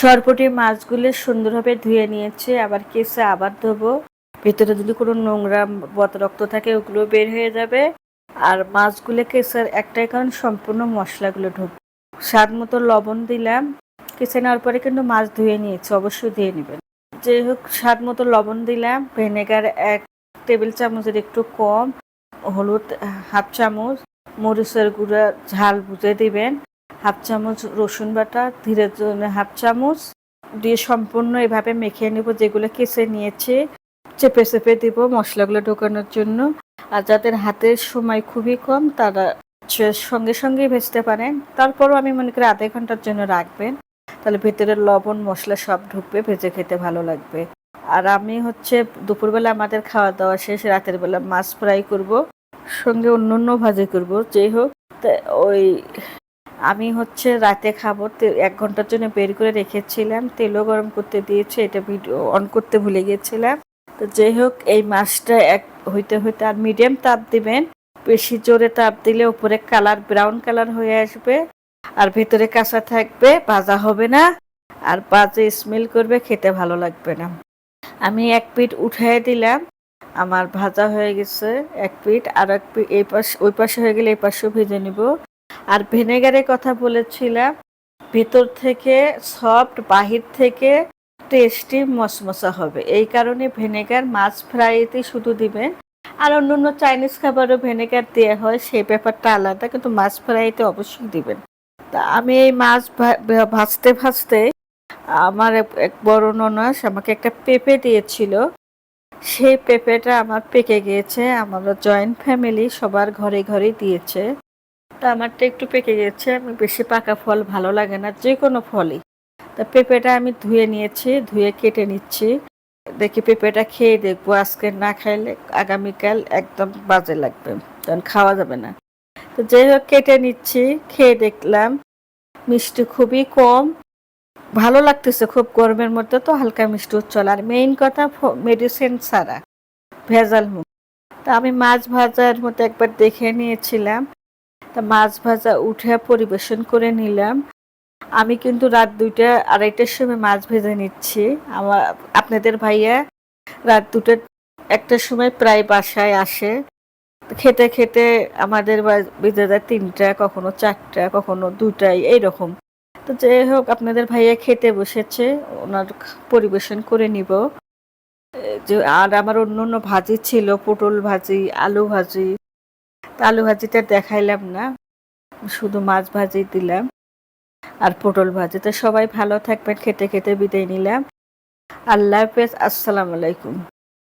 সরপটি মাছগুলো সুন্দরভাবে ধুয়ে নিয়েছে, আবার কেসে আবার ধোবো। ভিতরে যদি কোনো নোংরা বত রক্ত থাকে, ওগুলো বের হয়ে যাবে। আর মাছগুলো কেসের একটাই কারণ, সম্পূর্ণ মশলাগুলো ঢুক। স্বাদ মতো লবণ দিলাম। কেসে নেওয়ার পরে কিন্তু মাছ ধুয়ে নিয়েছে, অবশ্যই ধুয়ে নেবেন। যাই হোক, স্বাদ মতো লবণ দিলাম। ভিনেগার এক টেবিল চামচের একটু কম, হলুদ হাফ চামচ, মরিচের গুঁড়া, ঝাল বুঝে দিবেন। হাফ চামচ রসুন বাটা, ধীরে হাফ চামচ দিয়ে সম্পূর্ণ এভাবে মেখে নেব, যেগুলো কেসে নিয়েছে। চেপে চেপে দিব মশলাগুলো ঢোকানোর জন্য। আর যাদের হাতের সময় খুবই কম, তারা সঙ্গে সঙ্গেই ভেজতে পারেন। তারপরও আমি মনে করি আধা ঘণ্টার জন্য রাখবেন। তাহলে ভেতরে লবণ, মশলা সব ঢুকবে, ভেজে খেতে ভালো লাগবে। আর আমি হচ্ছে দুপুরবেলা আমাদের খাওয়া দাওয়া শেষ, রাতের বেলা মাছ ফ্রাই করব, সঙ্গে অন্য অন্য ভাজি করব। যেই হোক ওই আমি হচ্ছে রাতে খাব এক ঘণ্টার জন্য বের করে রেখেছিলাম, তেলও গরম করতে দিয়েছে, এটা ভিডিও অন করতে ভুলে গিয়েছিলাম তো যাই হোক, এই মাছটা এক হইতে হইতে আর মিডিয়াম তাপ দিবেন, বেশি জোরে তাপ দিলে উপরে কালার ব্রাউন কালার হয়ে আসবে, আর ভেতরে কাঁচা থাকবে, ভাজা হবে না, আর বাজে স্মেল করবে, খেতে ভালো লাগবে না। আমি এক পিঠ উঠাই দিলাম, আমার ভাজা হয়ে গেছে, এক পিঠ, আর এক পিঠ এই পাশ, ওই পাশে হয়ে গেলে এই পাশেও ভেজে নিব। আর ভিনেগারের কথা বলেছিলাম, ভিতর থেকে সফট বাহির থেকে টেস্টি মশমশা হবে। এই কারণে ভিনেগার মাছ ফ্রাইতে শুধু দিবেন। আর অন্য অন্য চাইনিজ খাবারও ভিনেগার দেওয়া হয়, সেই ব্যাপারটা আলাদা, কিন্তু মাছ ফ্রাইতে অবশ্যই দিবেন। তা আমি এই মাছ ভাজতে ভাজতে আমার এক বড় ননাস আমাকে একটা পেঁপে দিয়েছিল। সেই পেঁপেটা আমার পেকে গিয়েছে আমার জয়েন্ট ফ্যামিলি সবার ঘরে ঘরে দিয়েছে। তা আমারটা একটু পেকে গেছে, আমি বেশি পাকা ফল ভালো লাগে না, যে কোনো ফলই। তা পেঁপেটা আমি ধুয়ে নিয়েছি, ধুয়ে কেটে নিচ্ছি। দেখি পেঁপেটা খেয়ে দেখব, আজকে না খাইলে আগামীকাল একদম বাজে লাগবে, কারণ খাওয়া যাবে না। তো যাই হোক, কেটে নিচ্ছি, খেয়ে দেখলাম মিষ্টি খুবই কম। ভালো লাগতেছে খুব গরমের মধ্যে তো হালকা মিষ্টি উচ্চল আর মেইন কথা মেডিসিন ছাড়া, ভেজাল মুখ তা আমি মাছ ভাজার মতো একবার দেখে নিয়েছিলাম। তা মাছ ভাজা উঠে পরিবেশন করে নিলাম। আমি কিন্তু রাত দুইটা, আড়াইটার সময় মাছ ভেজে নিচ্ছি। আমার, আপনাদের ভাইয়া রাত দুটো, একটার সময় প্রায় বাসায় আসে। খেতে খেতে আমাদের বেজে যায় তিনটা, কখনো চারটা, কখনো দুটাই, এইরকম। তো যাই হোক, আপনাদের ভাইয়া খেতে বসেছে, ওনার পরিবেশন করে নিব। যে, আর আমার অন্য অন্য ভাজি ছিল, পটল ভাজি, আলু ভাজি আলু ভাজিটা দেখাইলাম না, শুধু মাছ ভাজি দিলাম আর পটল ভাজি। তো সবাই ভালো থাকবেন, খেতে খেতে বিদায় নিলাম। আল্লাহ হাফেজ, আসসালামু আলাইকুম।